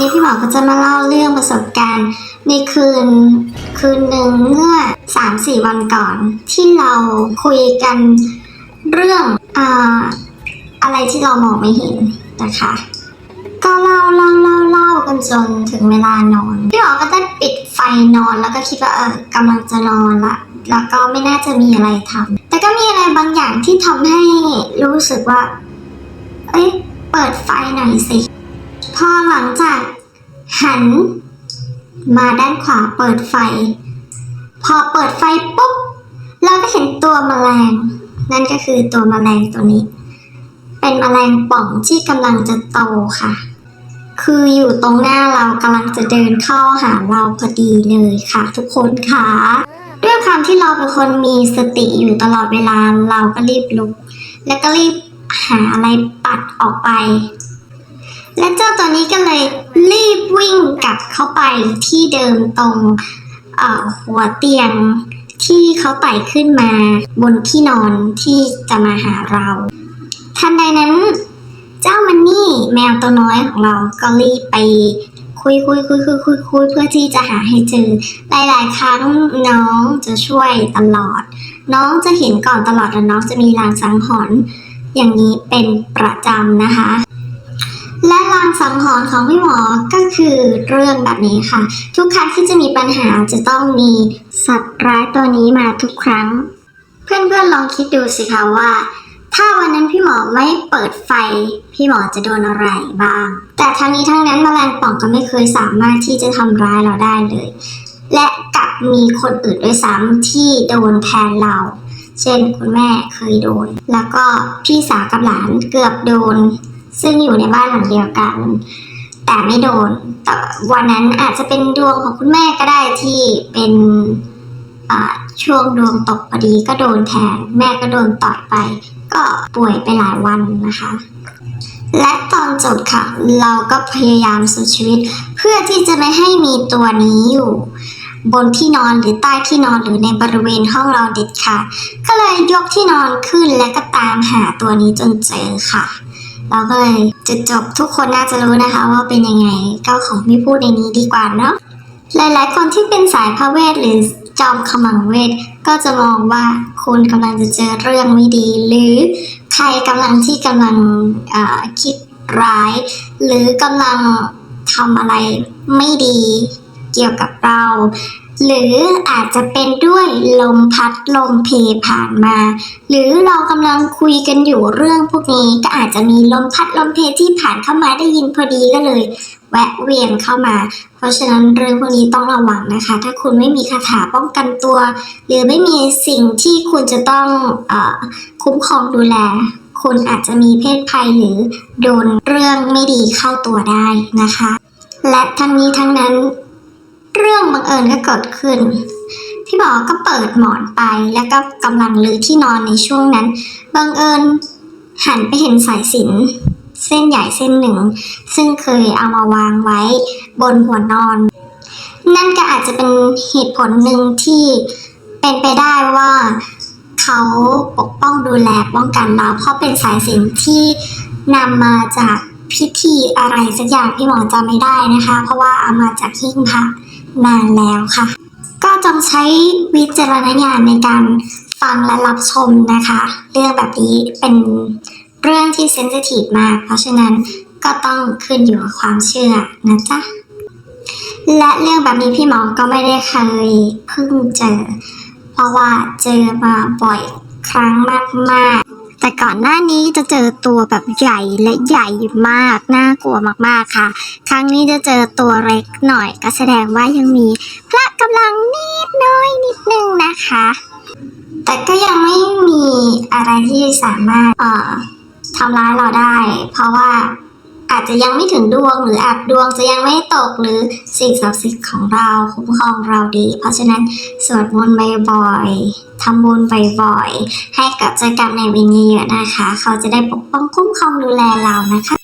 นี้พี่หมอก็จะมาเล่าเรื่องประสบการณ์ในคืน คืนหนึ่งเมื่อสามสี่วันก่อน ที่เราคุยกันเรื่องออะไรที่เรามองไม่เห็นนะคะ ก็เล่าเล่าเล่าเล่ากันจนถึงเวลานอนพี่หมอก็ได้ปิดไฟนอนแล้วก็คิดว่าเออกำลังจะนอนละแล้วก็ไม่น่าจะมีอะไรทำแต่ก็มีอะไรบางอย่างที่ทำให้รู้สึกว่า เอ้ย เปิดไฟหน่อยสิ พอหลังจากหัน มาด้านขวาเปิดไฟ พอเปิดไฟปุ๊บ เราก็เห็นตัวแมลง นั่นก็คือตัวแมลงตัวนี้ เป็นแมลงป่องที่กำลังจะโตค่ะ คืออยู่ตรงหน้าเรากำลังจะเดินเข้าหาเราพอดีเลยค่ะ ทุกคนค่ะด้วยความที่เราเป็นคนมีสติอยู่ตลอดเวลาเราก็รีบลุก แล้วก็รีบหาอะไรปัดออกไป และเจ้าตัวนี้ก็เลยรีบวิ่งกลับเข้าไปที่เดิมตรงหัวเตียงที่เขาไต่ขึ้นมาบนที่นอนที่จะมาหาเรา ทันใดนั้น เจ้ามันนี่แมวตัวน้อยของเราก็รีบไปคุยคุยคุยคุยคุยคุยเพื่อที่จะหาให้เจอ หลาย ๆ ครั้งน้องจะช่วยตลอด น้องจะเห็นก่อนตลอดและน้องจะมีลางสังหรณ์อย่างนี้เป็นประจำนะคะ และลางสังหรณ์ของพี่หมอก็คือเรื่องแบบนี้ค่ะ ทุกครั้งที่จะมีปัญหาจะต้องมีสัตว์ร้ายตัวนี้มาทุกครั้ง เพื่อนๆลองคิดดูสิคะว่า ถ้าวันนั้นพี่หมอไม่เปิดไฟ พี่หมอจะโดนอะไรบ้าง แต่ทั้งนี้ทั้งนั้นแมลงป่องก็ไม่เคยสามารถที่จะทำร้ายเราได้เลย และกลับมีคนอื่นด้วยซ้ำที่โดนแทนเราเช่นคุณแม่เคยโดน แล้วก็พี่สาวกับหลานเกือบโดน ซึ่งอยู่ในบ้านหลังเดียวกัน แต่ไม่โดนแต่วันนั้นอาจจะเป็นดวงของคุณแม่ก็ได้ที่เป็นช่วงดวงตกพอดีก็โดนแทนแม่ก็โดนต่อยไป ก็ป่วยไปหลายวันนะคะ และตอนจบค่ะ เราก็พยายามสุดชีวิต เพื่อที่จะไม่ให้มีตัวนี้อยู่ บนที่นอนหรือใต้ที่นอนหรือในบริเวณห้องเราเด็ดขาดก็เลยยกที่นอนขึ้นและก็ตามหาตัวนี้จนเจอค่ะ เราก็เลยจุดจบทุกคนน่าจะรู้นะคะว่าเป็นยังไงก็ขอไม่พูดในนี้ดีกว่าเนาะหลายๆ คนที่เป็นสายพระเวทหรือจอมขมังเวทก็จะมองว่าคุณกำลังจะเจอเรื่องไม่ดี หรือใครกำลังที่กำลังคิดร้าย หรือกำลังทำอะไรไม่ดีเกี่ยวกับเรา หรืออาจจะเป็นด้วยลมพัดลมเพผ่านมา หรือเรากำลังคุยกันอยู่เรื่องพวกนี้ก็อาจจะมีลมพัดลมเพที่ผ่านเข้ามาได้ยินพอดีก็เลย แวะเวียนเข้ามา เพราะฉะนั้นเรื่องพวกนี้ต้องระวังนะคะ ถ้าคุณไม่มีคาถาป้องกันตัว หรือไม่มีสิ่งที่คุณจะต้องอคุ้มครองดูแล คุณอาจจะมีเพศภัยหรือโดนเรื่องไม่ดีเข้าตัวได้นะคะ และทั้งนี้ทั้งนั้น รื่องบังเอิญก็เกิดขึ้น พี่หมอก็เปิดหมอนไปแล้วก็กำลังลือที่นอนในช่วงนั้น บังเอิญหันไปเห็นสายสินเส้นใหญ่เส้นหนึ่ง ซึ่งเคยเอามาวางไว้บนหัวนอน นั่นก็อาจจะเป็นเหตุผลหนึ่งที่เป็นไปได้ว่าเขาปกป้องดูแลป้องกันเราเพราะเป็นสายสินที่นำมาจากพิธีอะไรสักอย่างพี่หมอจำไม่ได้นะคะ เพราะว่าเอามาจากหิ้งพระ นานแล้วค่ะ ก็จงใช้วิจารณญาณในการฟังและรับชมนะคะ เรื่องแบบนี้เป็นเรื่องที่เซนซิทีฟมาก เพราะฉะนั้นก็ต้องขึ้นอยู่กับความเชื่อนะจ๊ะ และเรื่องแบบนี้พี่หมอก็ไม่ได้เคยเพิ่งเจอ เพราะว่าเจอมาบ่อยครั้งมาก แต่ก่อนหน้านี้จะเจอตัวแบบใหญ่และใหญ่มากน่ากลัวมากๆค่ะ ครั้งนี้จะเจอตัวเล็กหน่อยก็แสดงว่ายังมีพละกำลังนิดน้อยนิดนึงนะคะ แต่ก็ยังไม่มีอะไรที่สามารถเอ่อทำร้ายเราได้ เพราะว่า อาจจะยังไม่ถึงดวงหรืออาจดวงจะยังไม่ตกหรือสิ่งศักดิ์สิทธิ์ของเราคุ้มครองเราดี เพราะฉะนั้นสวดมนต์บ่อยๆทำบุญบ่อยๆให้กับเจ้ากรรมนายเวรเยอะๆนะคะ เขาจะได้ปกป้องคุ้มครองดูแลเรานะคะ